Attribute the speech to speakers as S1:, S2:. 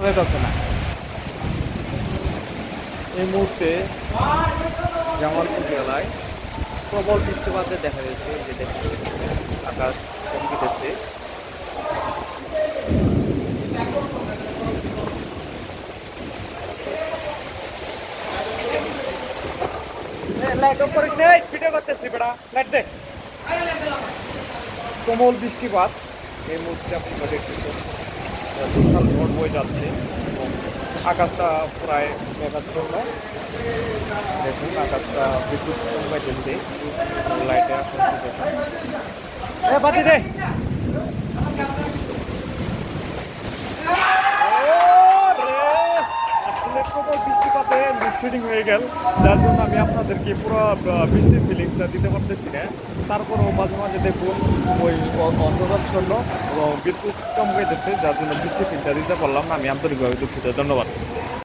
S1: যেতেছে না। এই মুহূর্তে জামালপুর জেলায় প্রবল বৃষ্টিপাতে দেখা যাচ্ছে যে দেখতে আকাশ চমকিতেছে। দে। বৃষ্টিপাত, এই মুহূর্তে আপনারা দেখতেছেন তুষার ঝড় বয়ে যাচ্ছে আকাশটা প্রায় মেঘাচ্ছন্ন। দেখুন, আকাশটা বিদ্যুৎ চমকাইতেছে লাইটে বাতি দে! আসলে লোডশেডিং হয়ে গেল যার জন্য আমি আপনাদেরকে পুরো বৃষ্টির ফিলিংসটা দিতে পারতেছি না। তারপরও মাঝে মাঝে দেখুন, ওই অ- অন্ধকারচ্ছন্ন এবং বিদ্যুৎ যাচ্ছে যার জন্য বৃষ্টি ফিলটা দিতে পারলাম না। আমি আন্তরিকভাবে দুঃখিত। ধন্যবাদ।